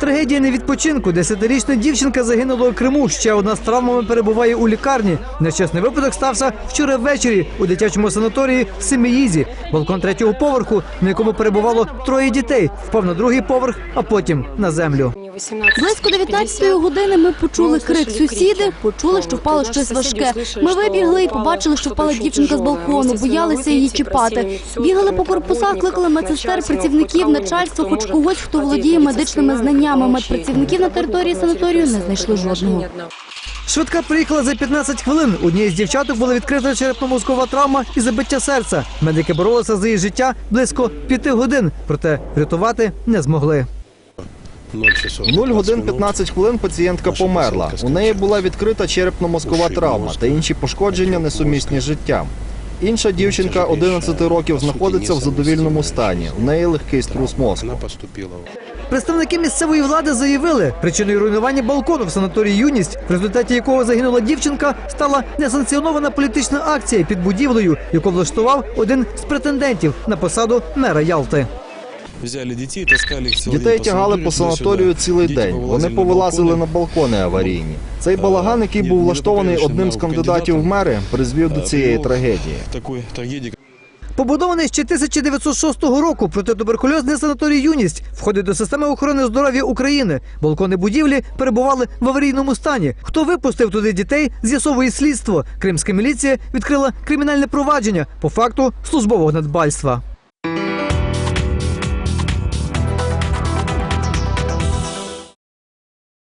Трагедія не відпочинку. Десятирічна дівчинка загинула у Криму. Ще одна з травмами перебуває у лікарні. Нещасний випадок стався вчора ввечері у дитячому санаторії в Семіїзі. Балкон третього поверху, на якому перебувало троє дітей, впав на другий поверх, а потім на землю. Близько 19 години ми почули крик сусіди, почули, що впало щось важке. Ми вибігли і побачили, що впала дівчинка з балкону, боялися її чіпати. Бігали по корпусах, кликали медсестер, працівників, начальство, хоч когось, хто володіє медичними знаннями. Медпрацівників на території санаторію не знайшли жодного. Швидка приїхала за 15 хвилин. Однієї з дівчаток була відкрита черепно-мозкова травма і забиття серця. Медики боролися за її життя близько п'яти годин, проте врятувати не змогли. В 0 годин 15 хвилин пацієнтка померла. У неї була відкрита черепно-мозкова травма та інші пошкодження несумісні з життям. Інша дівчинка 11 років знаходиться в задовільному стані. У неї легкий струс мозку. Представники місцевої влади заявили, причиною руйнування балкону в санаторії Юність, в результаті якого загинула дівчинка, стала несанкціонована політична акція під будівлею, яку влаштував один з претендентів на посаду мера Ялти. Взяли детей, таскали их целый Дітей день тягали по туда-сюда. санаторію цілий Дети день. Вони повылазили повилазили на балконы. балкони аварійні. Цей балаган, який був влаштований одним з кандидатів в мери, призвів до цієї привел трагедії. Такой трагедии. Побудований ще 1906 року протитуберкульозний санаторій Юність входить до системи охорони здоров'я України. Балкони будівлі перебували в аварійному стані. Хто випустив туди дітей, з'ясовує слідство. Кримська міліція відкрила кримінальне провадження по факту службового надбальства.